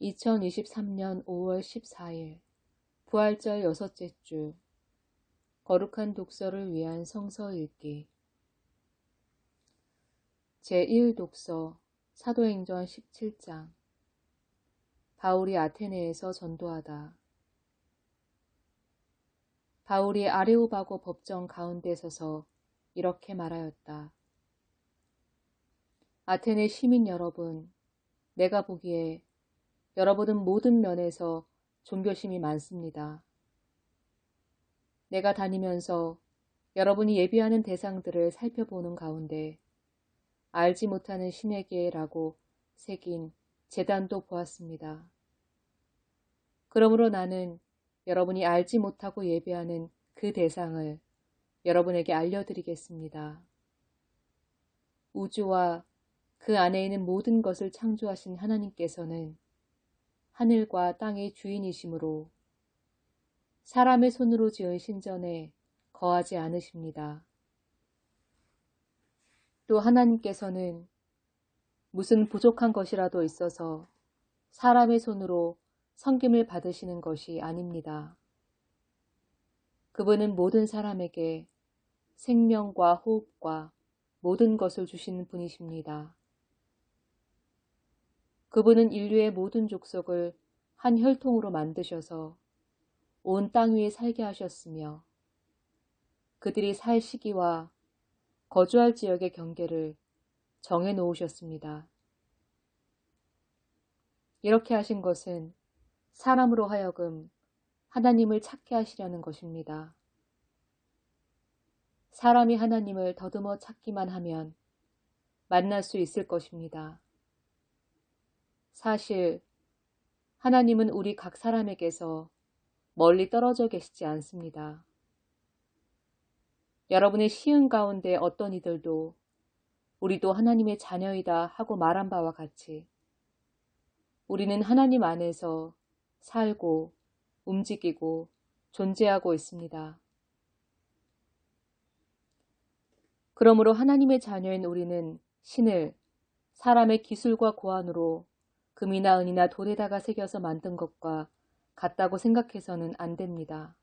2023년 5월 14일 부활절 여섯째 주 거룩한 독서를 위한 성서 읽기. 제1 독서 사도행전 17장. 바울이 아테네에서 전도하다. 바울이 아레오바고 법정 가운데 서서 이렇게 말하였다. 아테네 시민 여러분, 내가 보기에 여러분은 모든 면에서 종교심이 많습니다. 내가 다니면서 여러분이 예비하는 대상들을 살펴보는 가운데 알지 못하는 신에게라고 새긴 재단도 보았습니다. 그러므로 나는 여러분이 알지 못하고 예배하는 그 대상을 여러분에게 알려드리겠습니다. 우주와 그 안에 있는 모든 것을 창조하신 하나님께서는 하늘과 땅의 주인이시므로 사람의 손으로 지은 신전에 거하지 않으십니다. 또 하나님께서는 무슨 부족한 것이라도 있어서 사람의 손으로 성김을 받으시는 것이 아닙니다. 그분은 모든 사람에게 생명과 호흡과 모든 것을 주시는 분이십니다. 그분은 인류의 모든 족속을 한 혈통으로 만드셔서 온 땅 위에 살게 하셨으며 그들이 살 시기와 거주할 지역의 경계를 정해 놓으셨습니다. 이렇게 하신 것은 사람으로 하여금 하나님을 찾게 하시려는 것입니다. 사람이 하나님을 더듬어 찾기만 하면 만날 수 있을 것입니다. 사실 하나님은 우리 각 사람에게서 멀리 떨어져 계시지 않습니다. 여러분의 시은 가운데 어떤 이들도 우리도 하나님의 자녀이다 하고 말한 바와 같이 우리는 하나님 안에서 살고 움직이고 존재하고 있습니다. 그러므로 하나님의 자녀인 우리는 신을 사람의 기술과 고안으로 금이나 은이나 돌에다가 새겨서 만든 것과 같다고 생각해서는 안 됩니다.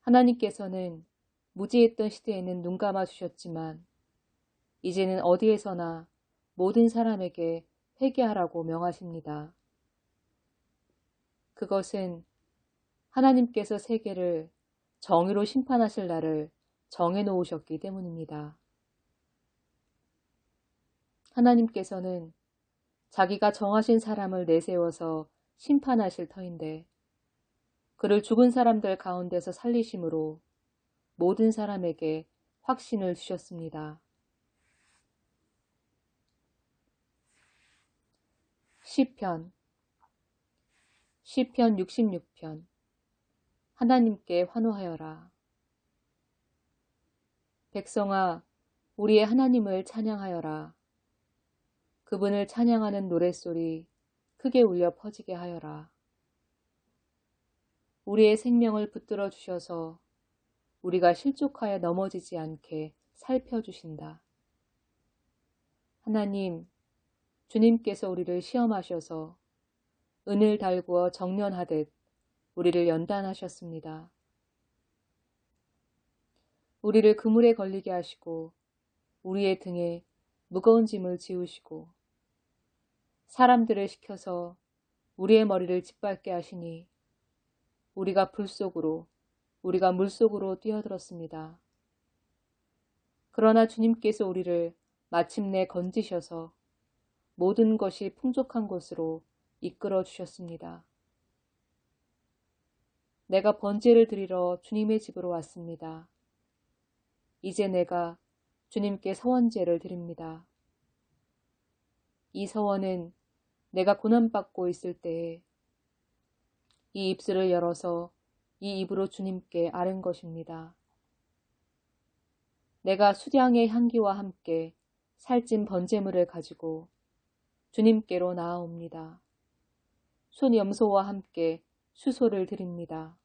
하나님께서는 무지했던 시대에는 눈 감아 주셨지만 이제는 어디에서나 모든 사람에게 회개하라고 명하십니다. 그것은 하나님께서 세계를 정의로 심판하실 날을 정해 놓으셨기 때문입니다. 하나님께서는 자기가 정하신 사람을 내세워서 심판하실 터인데 그를 죽은 사람들 가운데서 살리심으로 모든 사람에게 확신을 주셨습니다. 시편 시편 66편 하나님께 환호하여라. 백성아 우리의 하나님을 찬양하여라. 그분을 찬양하는 노랫소리 크게 울려 퍼지게 하여라. 우리의 생명을 붙들어 주셔서 우리가 실족하여 넘어지지 않게 살펴주신다. 하나님, 주님께서 우리를 시험하셔서 은을 달구어 정련하듯 우리를 연단하셨습니다. 우리를 그물에 걸리게 하시고 우리의 등에 무거운 짐을 지우시고 사람들을 시켜서 우리의 머리를 짓밟게 하시니 우리가 불 속으로 우리가 물 속으로 뛰어들었습니다. 그러나 주님께서 우리를 마침내 건지셔서 모든 것이 풍족한 곳으로 이끌어 주셨습니다. 내가 번제를 드리러 주님의 집으로 왔습니다. 이제 내가 주님께 서원제를 드립니다. 이 서원은 내가 고난받고 있을 때에 이 입술을 열어서 이 입으로 주님께 아른 것입니다. 내가 수량의 향기와 함께 살찐 번제물을 가지고 주님께로 나아옵니다. 손염소와 함께 수소를 드립니다.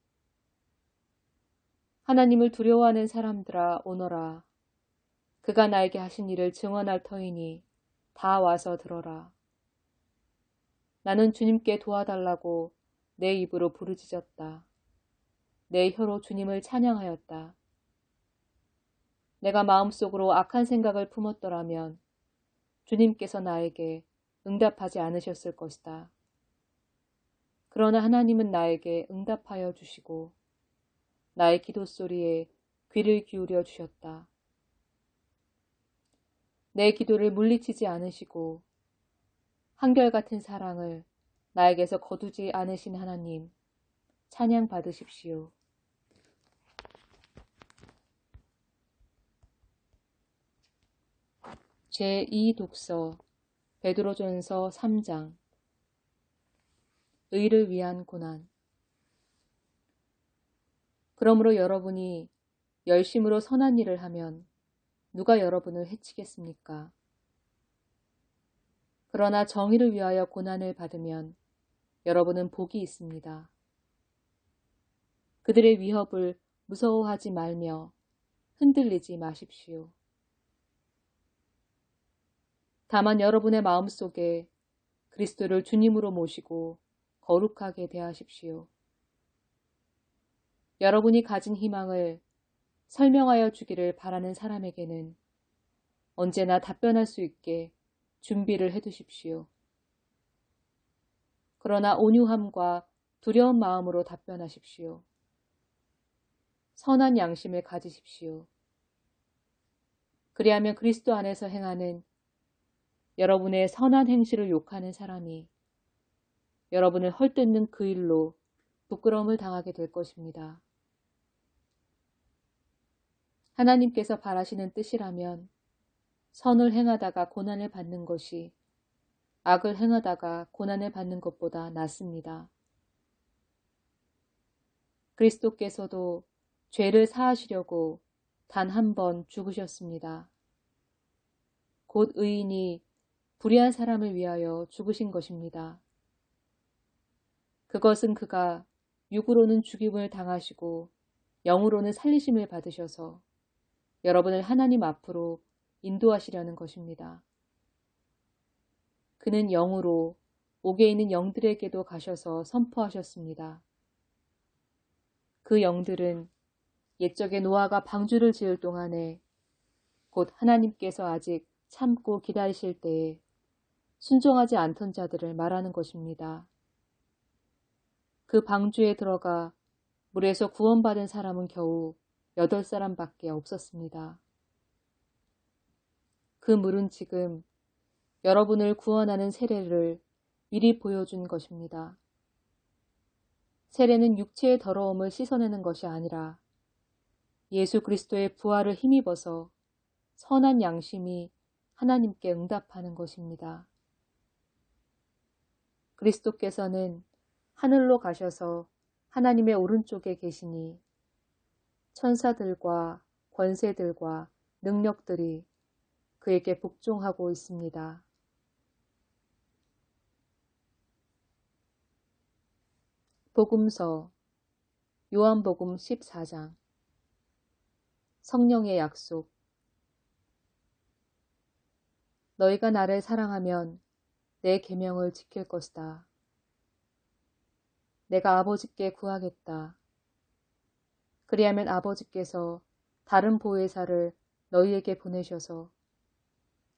하나님을 두려워하는 사람들아 오너라. 그가 나에게 하신 일을 증언할 터이니 다 와서 들어라. 나는 주님께 도와달라고 내 입으로 부르짖었다. 내 혀로 주님을 찬양하였다. 내가 마음속으로 악한 생각을 품었더라면 주님께서 나에게 응답하지 않으셨을 것이다. 그러나 하나님은 나에게 응답하여 주시고 나의 기도 소리에 귀를 기울여 주셨다. 내 기도를 물리치지 않으시고 한결같은 사랑을 나에게서 거두지 않으신 하나님, 찬양 받으십시오. 제2독서 베드로전서 3장 의를 위한 고난 그러므로 여러분이 열심으로 선한 일을 하면 누가 여러분을 해치겠습니까? 그러나 정의를 위하여 고난을 받으면 여러분은 복이 있습니다. 그들의 위협을 무서워하지 말며 흔들리지 마십시오. 다만 여러분의 마음속에 그리스도를 주님으로 모시고 거룩하게 대하십시오. 여러분이 가진 희망을 설명하여 주기를 바라는 사람에게는 언제나 답변할 수 있게 준비를 해 두십시오. 그러나 온유함과 두려운 마음으로 답변하십시오. 선한 양심을 가지십시오. 그리하면 그리스도 안에서 행하는 여러분의 선한 행실을 욕하는 사람이 여러분을 헐뜯는 그 일로 부끄러움을 당하게 될 것입니다. 하나님께서 바라시는 뜻이라면 선을 행하다가 고난을 받는 것이 악을 행하다가 고난을 받는 것보다 낫습니다. 그리스도께서도 죄를 사하시려고 단 한 번 죽으셨습니다. 곧 의인이 불의한 사람을 위하여 죽으신 것입니다. 그것은 그가 육으로는 죽임을 당하시고 영으로는 살리심을 받으셔서 여러분을 하나님 앞으로 인도하시려는 것입니다. 그는 영으로 옥에 있는 영들에게도 가셔서 선포하셨습니다. 그 영들은 옛적에 노아가 방주를 지을 동안에 곧 하나님께서 아직 참고 기다리실 때에 순종하지 않던 자들을 말하는 것입니다. 그 방주에 들어가 물에서 구원받은 사람은 겨우 여덟 사람밖에 없었습니다. 그 물은 지금 여러분을 구원하는 세례를 미리 보여준 것입니다. 세례는 육체의 더러움을 씻어내는 것이 아니라 예수 그리스도의 부활을 힘입어서 선한 양심이 하나님께 응답하는 것입니다. 그리스도께서는 하늘로 가셔서 하나님의 오른쪽에 계시니 천사들과 권세들과 능력들이 그에게 복종하고 있습니다. 복음서 요한복음 14장 성령의 약속 너희가 나를 사랑하면 내 계명을 지킬 것이다. 내가 아버지께 구하겠다. 그리하면 아버지께서 다른 보혜사를 너희에게 보내셔서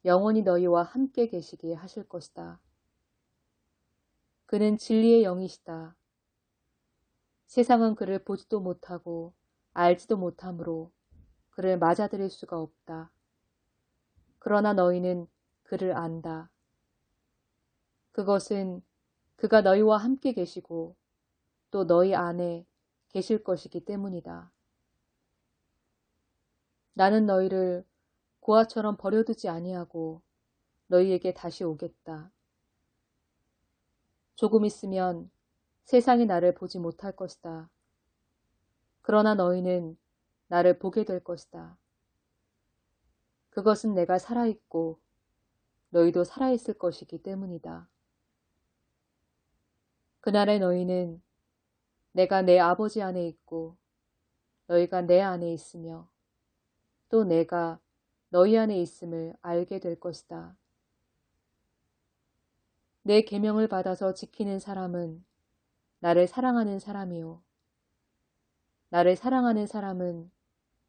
영원히 너희와 함께 계시게 하실 것이다. 그는 진리의 영이시다. 세상은 그를 보지도 못하고 알지도 못하므로 그를 맞아들일 수가 없다. 그러나 너희는 그를 안다. 그것은 그가 너희와 함께 계시고 또 너희 안에 계실 것이기 때문이다. 나는 너희를 고아처럼 버려두지 아니하고 너희에게 다시 오겠다. 조금 있으면 세상이 나를 보지 못할 것이다. 그러나 너희는 나를 보게 될 것이다. 그것은 내가 살아있고 너희도 살아있을 것이기 때문이다. 그날에 너희는 내가 내 아버지 안에 있고 너희가 내 안에 있으며 또 내가 너희 안에 있음을 알게 될 것이다. 내 계명을 받아서 지키는 사람은 나를 사랑하는 사람이요. 나를 사랑하는 사람은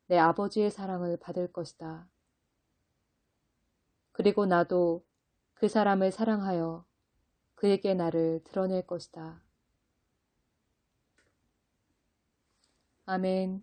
내 아버지의 사랑을 받을 것이다. 그리고 나도 그 사람을 사랑하여 그에게 나를 드러낼 것이다. 아멘.